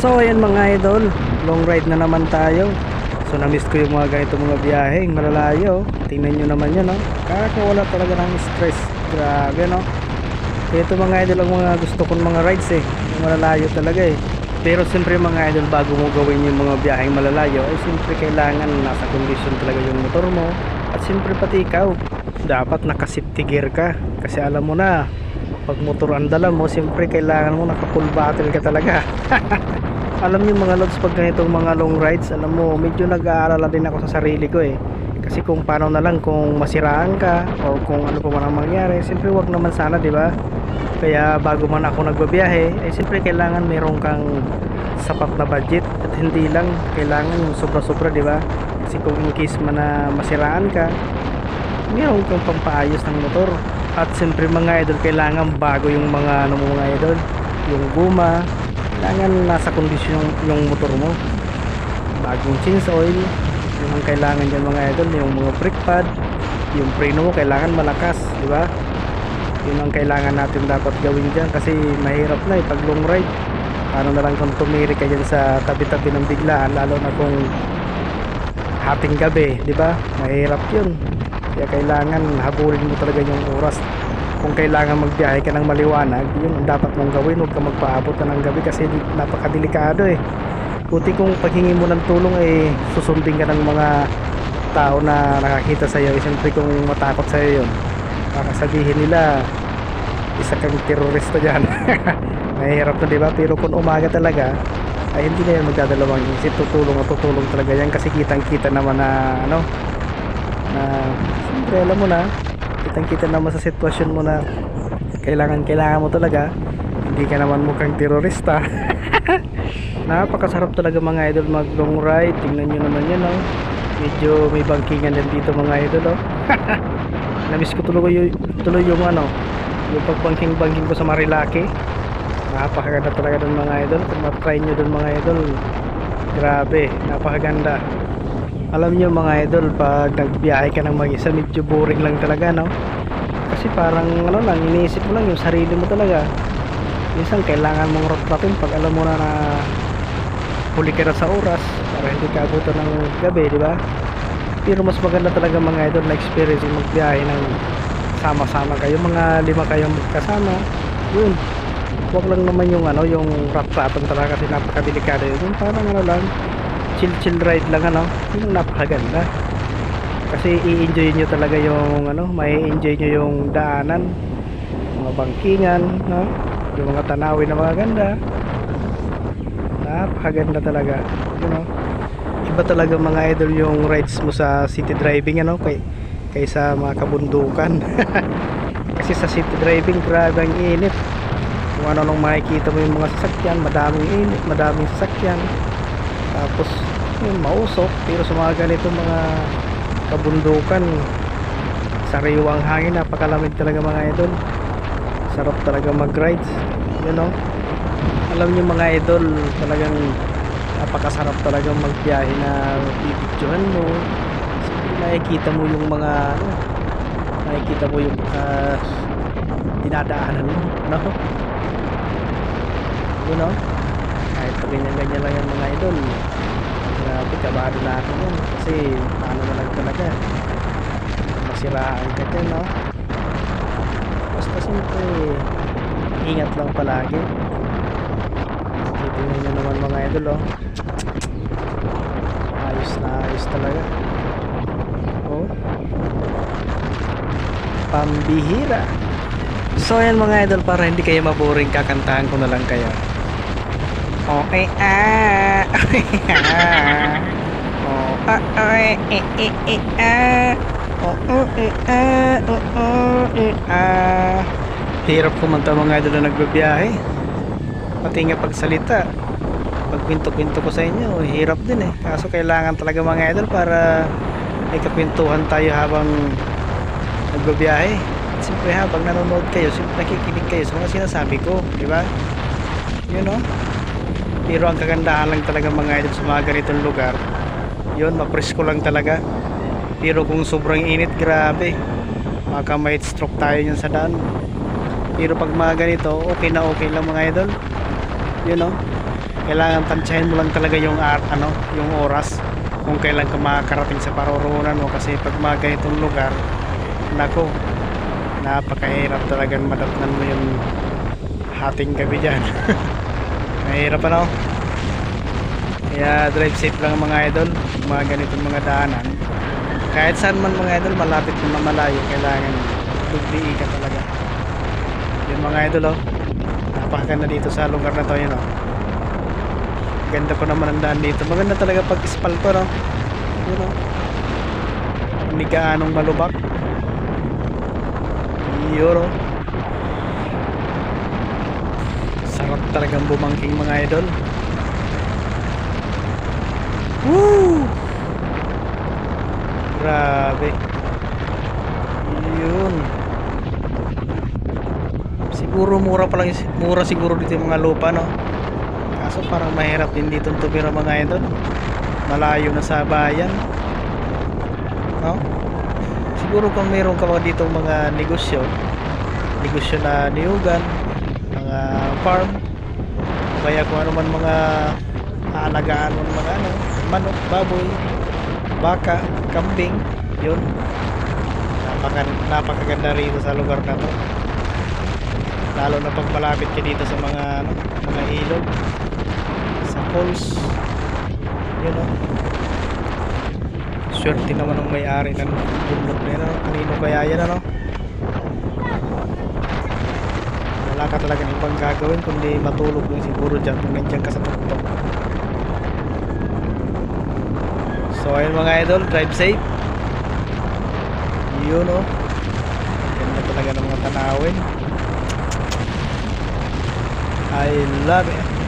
So ayan mga idol, long ride na naman tayo. So na-miss ko yung mga ganito mga biyahe, yung malalayo. Tingnan nyo naman yun, no? Kakawala talaga ng stress. Grabe, no? Ito mga idol ang mga gusto kong mga rides eh. Malalayo talaga eh. Pero siyempre mga idol, bago mo gawin yung mga biyaheng malalayo, ay siyempre kailangan nasa kondisyon talaga yung motor mo. At siyempre pati ikaw, dapat naka-safety gear ka. Kasi alam mo na, pag motor ang dala mo, siyempre kailangan mo naka-full battle ka talaga. alam niyo mga lods, pag ganitong mga long rides, alam mo, medyo nag-aalala din ako sa sarili ko eh. Kasi kung paano na lang kung masiraan ka o kung ano pa man ang mangyari, siyempre wag naman sana, di ba? Kaya bago man ako nagbabiyahe, ay siyempre kailangan meron kang sapat na budget at hindi lang kailangan sobra-sobra, di ba? Kasi kung in case man na masiraan ka, meron kang pampaayos ng motor. At siyempre mga idol, kailangan bago yung mga ano mga idol, yung guma, kailangan nasa kondisyon yung, yung motor mo. Bagong change oil, yung ang kailangan dyan mga idol, yung mga brake pad, yung preno mo kailangan malakas, di ba? Yun ang kailangan natin dapat gawin dyan kasi mahirap na eh pag long ride. Paano na lang kung tumiri ka dyan sa tabi-tabi ng biglaan lalo na kung hating gabi, di ba? Mahirap yun. Kaya kailangan habulin mo talaga yung oras. Kung kailangan magbiyahe ka ng maliwanag, yun ang dapat mong gawin. Huwag ka magpaabot na ng gabi kasi napakadelikado eh. Buti kung paghingi mo ng tulong eh susundin ka ng mga tao na nakakita sa iyo. Siyempre kung matakot sa iyo yun, baka sabihin nila isa kang terorista dyan. Mahirap na diba? Pero kung umaga talaga, ay hindi na yan magdadalawang isip. Tutulong at tutulong talaga yan kasi kitang kita naman na ano, na siyempre alam mo na, kitang kita naman sa sitwasyon mo na kailangan kailangan mo talaga. Hindi ka naman mukhang terorista. Napakasarap talaga mga idol mag long ride. Tingnan nyo naman yan oh. medyo may bangkingan din dito mga idol oh. namiss ko tuloy yung, tuloy yung ano yung pagbangking bangking ko sa Marilaki. Napakaganda talaga dun mga idol. Kung matry nyo dun mga idol grabe napakaganda alam nyo mga idol pag nagbiyahe ka ng mag-isa medyo boring lang talaga no? Kasi parang ano lang iniisip mo lang yung sarili mo talaga. Minsan kailangan mong rotratin pag alam mo na na huli ka na sa oras para hindi ka abutan ng gabi di ba? Pero mas maganda talaga mga idol na experience yung magbiyahe ng sama-sama kayo. Mga lima kayong kasama yun. Wag lang naman yung ano yung rat-ratong talaga kasi napakadelikado yun. Parang ano lang chill chill ride lang ano? Yun ang napakaganda. Kasi i-enjoy nyo talaga yung ano may enjoy nyo yung daanan mga bangkingan no? Yung mga tanawin na mga ganda. Napakaganda talaga you know? Iba talaga mga idol yung rides mo sa city driving ano? Kay kaysa mga kabundukan. Kasi sa city driving grabe ang init. Kung ano nung makikita mo yung mga sasakyan madaming init madaming sasakyan tapos yun mausok. Pero sa mga ganito mga kabundukan sariwang hangin napakalamig talaga mga idol. Sarap talaga mag rides you know? Alam niyo mga idol talagang napakasarap talaga magbiyahe na bibidyohan mo. Nakikita mo yung mga ano nakikita mo yung uh, dinadaanan mo no? You know kahit pa ganyan ganyan lang yung mga idol grabe kabado na ako yun. Kasi paano na lang talaga? Masiraan ka dyan no? Basta siyempre ingat lang palagi. Titingnan nyo naman mga idol oh. Ayos na ayos talaga. Oh. Pambihira. So yan mga idol para hindi kayo maboring kakantahan ko na lang kayo okay ah. Ah. Oh ah ah ah. Oh oh eh ah. Oh oh ah. Hirap kumanta mga idol na nagbabiyahe. Pati nga pagsalita. Pag pinto-pinto ko sa inyo hirap din eh. Kaso kailangan talaga mga idol para may kapintuhan tayo habang nagbabiyahe. At siyempre habang nanonood kayo siyempre nakikinig kayo sa mga sinasabi ko di ba? You know pero ang kagandahan lang talaga mga idol sa mga ganitong lugar yun mapresko lang talaga. Pero kung sobrang init grabe. Baka may stroke tayo yun sa daan. Pero pag mga ganito okay na okay lang mga idol. You know kailangan tansyahin mo lang talaga yung ar- ano yung oras kung kailan ka makakarating sa paroroonan mo. Kasi pag mga ganitong lugar nako napakahirap talagang madatnan mo yung hating gabi dyan mahirap ano? Kaya drive safe lang mga idol mga ganitong mga daanan. Kahit saan man mga idol malapit na malayo kailangan dugdii ka talaga. Yun mga idol oh napakaganda dito sa lugar na to yun oh. Ganda ko naman ang daan dito. Maganda talaga pag ispalto no? Yun oh. Hindi gaanong malubak. Yun oh sarap talagang bumangking mga idol Woo! Grabe. Yun. Siguro mura pa lang, mura siguro dito yung mga lupa, no? Kaso parang mahirap din dito tumira mga idol. Malayo na sa bayan. No? Siguro kung meron ka mga dito mga negosyo, negosyo na niyugan, mga farm, kaya kung ano man mga aalagaan mo mga ano, manok, baboy, baka, kambing, yun. Napaka, napakaganda rito sa lugar na to. Lalo na pag malapit ka dito sa mga ano, mga ilog, sa falls. Yun o. Swerte naman ang may-ari ng bundok na yun. ano. Kanino kaya yan ano? Wala ka talaga ng ibang gagawin kundi matulog lang siguro dyan kung nandiyan ka sa tuktok. So ayun mga idol, drive safe. Yun oh. Ganda talaga ng mga tanawin. I love it.